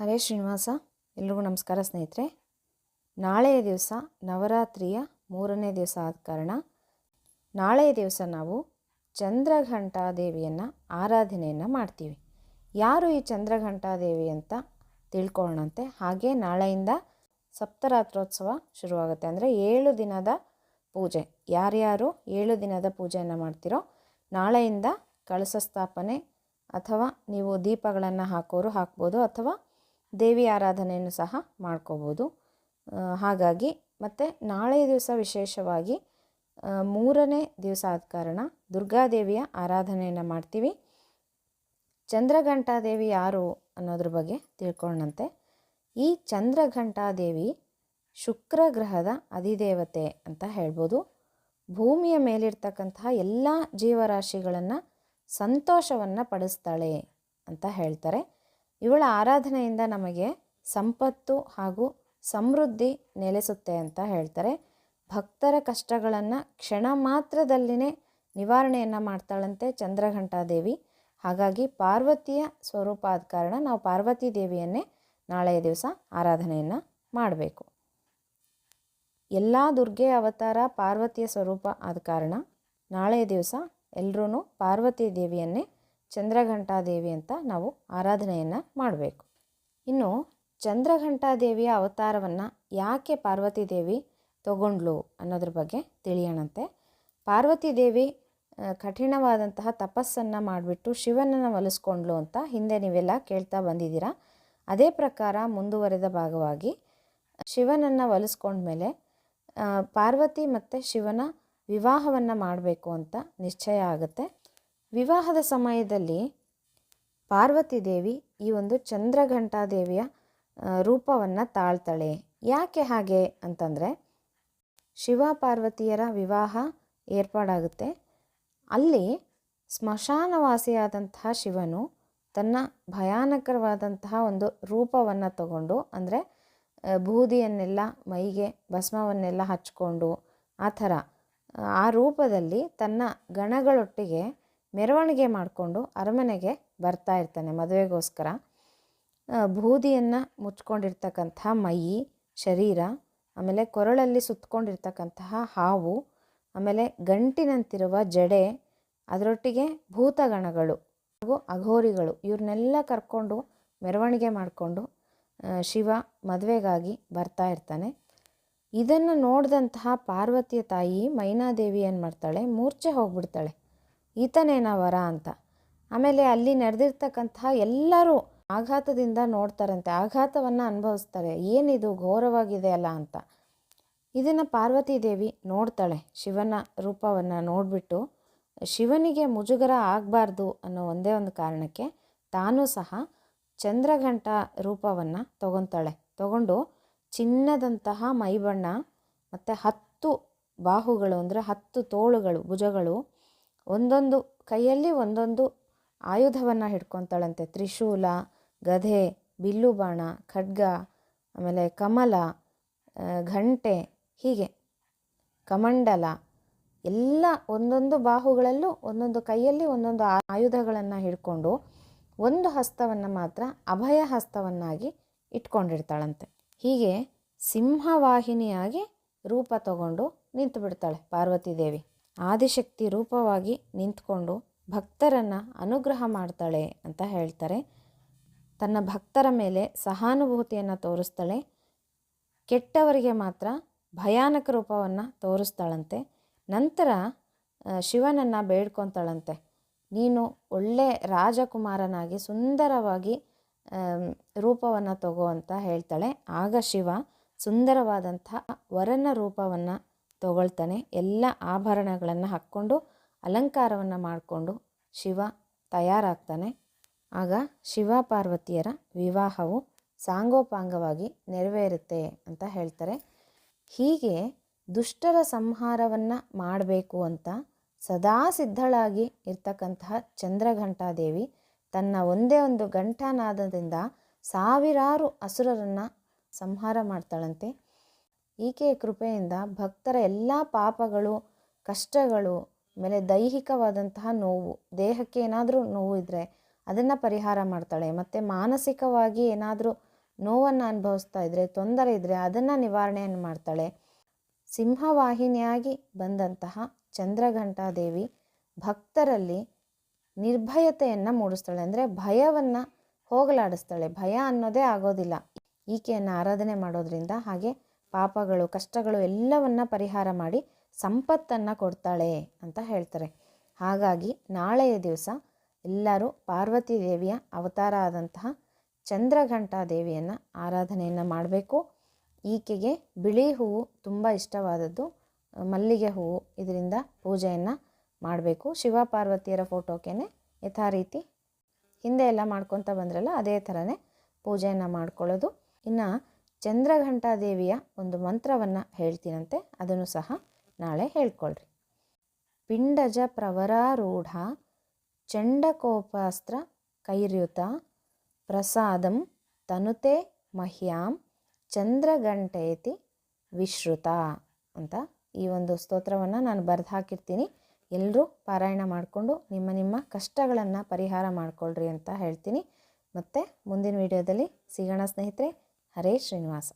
ಹರೇ ಶ್ರೀನಿವಾಸ, ಎಲ್ರಿಗೂ ನಮಸ್ಕಾರ ಸ್ನೇಹಿತರೆ. ನಾಳೆಯ ದಿವಸ ನವರಾತ್ರಿಯ ಮೂರನೇ ದಿವಸ ಆದ ಕಾರಣ ನಾಳೆಯ ದಿವಸ ನಾವು ಚಂದ್ರಘಂಟಾದೇವಿಯನ್ನು ಆರಾಧನೆಯನ್ನು ಮಾಡ್ತೀವಿ. ಯಾರು ಈ ಚಂದ್ರಘಂಟಾದೇವಿ ಅಂತ ತಿಳ್ಕೊಳ್ಳೋಣಂತೆ? ಹಾಗೆ ನಾಳೆಯಿಂದ ಸಪ್ತರಾತ್ರೋತ್ಸವ ಶುರುವಾಗುತ್ತೆ. ಅಂದರೆ ಏಳು ದಿನದ ಪೂಜೆ. ಯಾರ್ಯಾರು ಏಳು ದಿನದ ಪೂಜೆಯನ್ನು ಮಾಡ್ತೀರೋ ನಾಳೆಯಿಂದ ಕಳಸ ಸ್ಥಾಪನೆ ಅಥವಾ ನೀವು ದೀಪಗಳನ್ನು ಹಾಕೋರು ಹಾಕ್ಬೋದು ಅಥವಾ ದೇವಿ ಆರಾಧನೆಯನ್ನು ಸಹ ಮಾಡ್ಕೋಬೋದು. ಹಾಗಾಗಿ ಮತ್ತು ನಾಳೆ ದಿವಸ ವಿಶೇಷವಾಗಿ ಮೂರನೇ ದಿವಸ ಆದ ಕಾರಣ ದುರ್ಗಾದೇವಿಯ ಆರಾಧನೆಯನ್ನು ಮಾಡ್ತೀವಿ. ಚಂದ್ರಘಂಟಾದೇವಿ ಯಾರು ಅನ್ನೋದ್ರ ಬಗ್ಗೆ ತಿಳ್ಕೊಂಡಂತೆ ಈ ಚಂದ್ರಘಂಟಾದೇವಿ ಶುಕ್ರ ಗ್ರಹದ ಅಧಿದೇವತೆ ಅಂತ ಹೇಳ್ಬೋದು. ಭೂಮಿಯ ಮೇಲಿರ್ತಕ್ಕಂತಹ ಎಲ್ಲ ಜೀವರಾಶಿಗಳನ್ನು ಸಂತೋಷವನ್ನು ಪಡಿಸ್ತಾಳೆ ಅಂತ ಹೇಳ್ತಾರೆ. ಇವಳ ಆರಾಧನೆಯಿಂದ ನಮಗೆ ಸಂಪತ್ತು ಹಾಗೂ ಸಮೃದ್ಧಿ ನೆಲೆಸುತ್ತೆ ಅಂತ ಹೇಳ್ತಾರೆ. ಭಕ್ತರ ಕಷ್ಟಗಳನ್ನು ಕ್ಷಣ ಮಾತ್ರದಲ್ಲಿನೇ ನಿವಾರಣೆಯನ್ನು ಮಾಡ್ತಾಳಂತೆ ಚಂದ್ರಘಂಟಾದೇವಿ. ಹಾಗಾಗಿ ಪಾರ್ವತಿಯ ಸ್ವರೂಪ ಆದ ಕಾರಣ ನಾವು ಪಾರ್ವತಿ ದೇವಿಯನ್ನೇ ನಾಳೆಯ ದಿವಸ ಆರಾಧನೆಯನ್ನು ಮಾಡಬೇಕು. ಎಲ್ಲ ದುರ್ಗೆ ಅವತಾರ ಪಾರ್ವತಿಯ ಸ್ವರೂಪ ಆದ ಕಾರಣ ನಾಳೆಯ ದಿವಸ ಎಲ್ಲರೂ ಪಾರ್ವತಿ ದೇವಿಯನ್ನೇ ಚಂದ್ರಘಂಟಾದೇವಿ ಅಂತ ನಾವು ಆರಾಧನೆಯನ್ನು ಮಾಡಬೇಕು. ಇನ್ನು ಚಂದ್ರಘಂಟಾದೇವಿಯ ಅವತಾರವನ್ನು ಯಾಕೆ ಪಾರ್ವತಿ ದೇವಿ ತಗೊಂಡ್ಲು ಅನ್ನೋದ್ರ ಬಗ್ಗೆ ತಿಳಿಯೋಣಂತೆ. ಪಾರ್ವತಿ ದೇವಿ ಕಠಿಣವಾದಂತಹ ತಪಸ್ಸನ್ನು ಮಾಡಿಬಿಟ್ಟು ಶಿವನನ್ನು ಒಲಿಸ್ಕೊಂಡ್ಲು ಅಂತ ಹಿಂದೆ ನೀವೆಲ್ಲ ಕೇಳ್ತಾ ಬಂದಿದ್ದೀರಾ. ಅದೇ ಪ್ರಕಾರ ಮುಂದುವರೆದ ಭಾಗವಾಗಿ ಶಿವನನ್ನು ಒಲಿಸ್ಕೊಂಡ್ಮೇಲೆ ಮೇಲೆ ಪಾರ್ವತಿ ಮತ್ತು ಶಿವನ ವಿವಾಹವನ್ನು ಮಾಡಬೇಕು ಅಂತ ನಿಶ್ಚಯ ಆಗುತ್ತೆ. ವಿವಾಹದ ಸಮಯದಲ್ಲಿ ಪಾರ್ವತಿ ದೇವಿ ಈ ಒಂದು ಚಂದ್ರಘಂಟಾದೇವಿಯ ರೂಪವನ್ನು ತಾಳ್ತಾಳೆ. ಯಾಕೆ ಹಾಗೆ ಅಂತಂದರೆ, ಶಿವ ಪಾರ್ವತಿಯರ ವಿವಾಹ ಏರ್ಪಾಡಾಗುತ್ತೆ. ಅಲ್ಲಿ ಸ್ಮಶಾನವಾಸಿಯಾದಂತಹ ಶಿವನು ತನ್ನ ಭಯಾನಕರವಾದಂತಹ ಒಂದು ರೂಪವನ್ನು ತಗೊಂಡು, ಅಂದರೆ ಬೂದಿಯನ್ನೆಲ್ಲ, ಮೈಗೆ ಭಸ್ಮವನ್ನೆಲ್ಲ ಹಚ್ಕೊಂಡು, ಆ ಥರ, ಆ ರೂಪದಲ್ಲಿ ತನ್ನ ಗಣಗಳೊಟ್ಟಿಗೆ ಮೆರವಣಿಗೆ ಮಾಡಿಕೊಂಡು ಅರಮನೆಗೆ ಬರ್ತಾ ಇರ್ತಾನೆ ಮದುವೆಗೋಸ್ಕರ. ಬೂದಿಯನ್ನು ಮುಚ್ಕೊಂಡಿರ್ತಕ್ಕಂತಹ ಮೈ, ಶರೀರ, ಆಮೇಲೆ ಕೊರಳಲ್ಲಿ ಸುತ್ತಕೊಂಡಿರ್ತಕ್ಕಂತಹ ಹಾವು, ಆಮೇಲೆ ಗಂಟಿನಂತಿರುವ ಜಡೆ, ಅದರೊಟ್ಟಿಗೆ ಭೂತಗಣಗಳು ಹಾಗೂ ಅಘೋರಿಗಳು ಇವ್ರನ್ನೆಲ್ಲ ಕರ್ಕೊಂಡು ಮೆರವಣಿಗೆ ಮಾಡಿಕೊಂಡು ಶಿವ ಮದುವೆಗಾಗಿ ಬರ್ತಾ ಇರ್ತಾನೆ. ಇದನ್ನು ನೋಡಿದಂತಹ ಪಾರ್ವತಿಯ ತಾಯಿ ಮೈನಾದೇವಿ ಏನು ಮಾಡ್ತಾಳೆ ಮೂರ್ಛೆ ಹೋಗ್ಬಿಡ್ತಾಳೆ. ಈತನೇನ ವರ ಅಂತ. ಆಮೇಲೆ ಅಲ್ಲಿ ನಡೆದಿರ್ತಕ್ಕಂತಹ ಎಲ್ಲರೂ ಆಘಾತದಿಂದ ನೋಡ್ತಾರಂತೆ, ಆಘಾತವನ್ನು ಅನುಭವಿಸ್ತಾರೆ. ಏನಿದು, ಘೋರವಾಗಿದೆ ಅಲ್ಲ ಅಂತ. ಇದನ್ನು ಪಾರ್ವತಿ ದೇವಿ ನೋಡ್ತಾಳೆ, ಶಿವನ ರೂಪವನ್ನು ನೋಡಿಬಿಟ್ಟು. ಶಿವನಿಗೆ ಮುಜುಗರ ಆಗಬಾರ್ದು ಅನ್ನೋ ಒಂದೇ ಒಂದು ಕಾರಣಕ್ಕೆ ತಾನೂ ಸಹ ಚಂದ್ರಘಂಟ ರೂಪವನ್ನು ತಗೊತಾಳೆ. ತಗೊಂಡು ಚಿನ್ನದಂತಹ ಮೈಬಣ್ಣ, ಮತ್ತು ಹತ್ತು ಬಾಹುಗಳು ಅಂದರೆ ಹತ್ತು ತೋಳುಗಳು, ಭುಜಗಳು ಒಂದೊಂದು ಕೈಯಲ್ಲಿ ಒಂದೊಂದು ಆಯುಧವನ್ನು ಹಿಡ್ಕೊತಾಳಂತೆ. ತ್ರಿಶೂಲ ಗದೆ ಬಿಲ್ಲು ಬಾಣ, ಖಡ್ಗ, ಆಮೇಲೆ ಕಮಲ ಘಂಟೆ, ಹೀಗೆ. ಕಮಂಡಲ, ಎಲ್ಲ ಒಂದೊಂದು ಬಾಹುಗಳಲ್ಲೂ ಒಂದೊಂದು ಕೈಯಲ್ಲಿ ಒಂದೊಂದು ಆಯುಧಗಳನ್ನು ಹಿಡ್ಕೊಂಡು ಒಂದು ಹಸ್ತವನ್ನು ಮಾತ್ರ ಅಭಯ ಹಸ್ತವನ್ನಾಗಿ ಇಟ್ಕೊಂಡಿರ್ತಾಳಂತೆ. ಹೀಗೆ ಸಿಂಹವಾಹಿನಿಯಾಗಿ ರೂಪ ತಗೊಂಡು ನಿಂತು ಬಿಡ್ತಾಳೆ ಪಾರ್ವತಿ ಆದಿಶಕ್ತಿ ರೂಪವಾಗಿ ನಿಂತ್ಕೊಂಡು ಭಕ್ತರನ್ನು ಅನುಗ್ರಹ ಮಾಡ್ತಾಳೆ ಅಂತ ಹೇಳ್ತಾರೆ. ತನ್ನ ಭಕ್ತರ ಮೇಲೆ ಸಹಾನುಭೂತಿಯನ್ನು ತೋರಿಸ್ತಾಳೆ. ಕೆಟ್ಟವರಿಗೆ ಮಾತ್ರ ಭಯಾನಕ ರೂಪವನ್ನು ತೋರಿಸ್ತಾಳಂತೆ. ನಂತರ ಶಿವನನ್ನು ಬೇಡ್ಕೊತಾಳಂತೆ. ನೀನು ಒಳ್ಳೆ ರಾಜಕುಮಾರನಾಗಿ ಸುಂದರವಾಗಿ ರೂಪವನ್ನು ತಗೋ ಅಂತ ಹೇಳ್ತಾಳೆ. ಆಗ ಶಿವ ಸುಂದರವಾದಂಥ ವರನ ರೂಪವನ್ನು ತಗೊಳ್ತಾನೆ. ಎಲ್ಲ ಆಭರಣಗಳನ್ನು ಹಾಕ್ಕೊಂಡು ಅಲಂಕಾರವನ್ನು ಮಾಡಿಕೊಂಡು ಶಿವ ತಯಾರಾಗ್ತಾನೆ. ಆಗ ಶಿವ ಪಾರ್ವತಿಯರ ವಿವಾಹವು ಸಾಂಗೋಪಾಂಗವಾಗಿ ನೆರವೇರುತ್ತೆ ಅಂತ ಹೇಳ್ತಾರೆ. ಹೀಗೆ ದುಷ್ಟರ ಸಂಹಾರವನ್ನು ಮಾಡಬೇಕು ಅಂತ ಸದಾ ಸಿದ್ಧಳಾಗಿ ಇರ್ತಕ್ಕಂತಹ ಚಂದ್ರಘಂಟಾದೇವಿ ತನ್ನ ಒಂದೇ ಒಂದು ಘಂಟಾನಾದದಿಂದ ಸಾವಿರಾರು ಅಸುರರನ್ನು ಸಂಹಾರ ಮಾಡ್ತಾಳಂತೆ. ಈಕೆಯ ಕೃಪೆಯಿಂದ ಭಕ್ತರ ಎಲ್ಲ ಪಾಪಗಳು, ಕಷ್ಟಗಳು ಆಮೇಲೆ ದೈಹಿಕವಾದಂತಹ ನೋವು, ದೇಹಕ್ಕೆ ಏನಾದರೂ ನೋವು ಇದ್ದರೆ ಅದನ್ನು ಪರಿಹಾರ ಮಾಡ್ತಾಳೆ. ಮತ್ತು ಮಾನಸಿಕವಾಗಿ ಏನಾದರೂ ನೋವನ್ನು ಅನುಭವಿಸ್ತಾ ಇದ್ದರೆ ತೊಂದರೆ ಇದ್ದರೆ ಅದನ್ನು ನಿವಾರಣೆಯನ್ನು ಮಾಡ್ತಾಳೆ. ಸಿಂಹವಾಹಿನಿಯಾಗಿ ಬಂದಂತಹ ಚಂದ್ರಘಂಟಾದೇವಿ ಭಕ್ತರಲ್ಲಿ ನಿರ್ಭಯತೆಯನ್ನು ಮೂಡಿಸ್ತಾಳೆ. ಅಂದರೆ ಭಯವನ್ನು ಹೋಗಲಾಡಿಸ್ತಾಳೆ. ಭಯ ಅನ್ನೋದೇ ಆಗೋದಿಲ್ಲ. ಈಕೆಯನ್ನು ಆರಾಧನೆ ಮಾಡೋದ್ರಿಂದ ಹಾಗೆ ಪಾಪಗಳು, ಕಷ್ಟಗಳು ಎಲ್ಲವನ್ನ ಪರಿಹಾರ ಮಾಡಿ ಸಂಪತ್ತನ್ನು ಕೊಡ್ತಾಳೆ ಅಂತ ಹೇಳ್ತಾರೆ. ಹಾಗಾಗಿ ನಾಳೆಯ ದಿವಸ ಎಲ್ಲರೂ ಪಾರ್ವತಿ ದೇವಿಯ ಅವತಾರ ಆದಂತಹ ಚಂದ್ರಘಂಟಾ ದೇವಿಯನ್ನು ಆರಾಧನೆಯನ್ನು ಮಾಡಬೇಕು. ಈಕೆಗೆ ಬಿಳಿ ಹೂವು ತುಂಬ ಇಷ್ಟವಾದದ್ದು, ಮಲ್ಲಿಗೆ ಹೂವು ಇದರಿಂದ ಪೂಜೆಯನ್ನು ಮಾಡಬೇಕು. ಶಿವ ಪಾರ್ವತಿಯರ ಫೋಟೋಕ್ಕೆ ಯಥಾ ರೀತಿ ಹಿಂದೆ ಎಲ್ಲ ಮಾಡ್ಕೊತ ಬಂದ್ರಲ್ಲ, ಅದೇ ಥರನೇ ಪೂಜೆಯನ್ನು ಮಾಡ್ಕೊಳ್ಳೋದು. ಇನ್ನು ಚಂದ್ರಘಂಟಾ ದೇವಿಯ ಒಂದು ಮಂತ್ರವನ್ನು ಹೇಳ್ತೀನಂತೆ, ಅದನ್ನು ಸಹ ನಾಳೆ ಹೇಳ್ಕೊಳ್ರಿ. ಪಿಂಡಜ ಪ್ರವರಾರೂಢ ಚಂಡಕೋಪಾಸ್ತ್ರ ಕೈರ್ಯುತ ಪ್ರಸಾದಂ ತನುತೆ ಮಹ್ಯಾಂ ಚಂದ್ರಗಂಟೇತಿ ವಿಶ್ರುತ ಅಂತ ಈ ಒಂದು ಸ್ತೋತ್ರವನ್ನು ನಾನು ಬರೆದು ಹಾಕಿರ್ತೀನಿ ಎಲ್ಲರೂ ಪಾರಾಯಣ ಮಾಡಿಕೊಂಡು ನಿಮ್ಮ ನಿಮ್ಮ ಕಷ್ಟಗಳನ್ನು ಪರಿಹಾರ ಮಾಡಿಕೊಳ್ಳ್ರಿ ಅಂತ ಹೇಳ್ತೀನಿ. ಮತ್ತು ಮುಂದಿನ ವಿಡಿಯೋದಲ್ಲಿ ಸಿಗೋಣ ಸ್ನೇಹಿತರೆ. ಹರೇ ಶ್ರೀನಿವಾಸ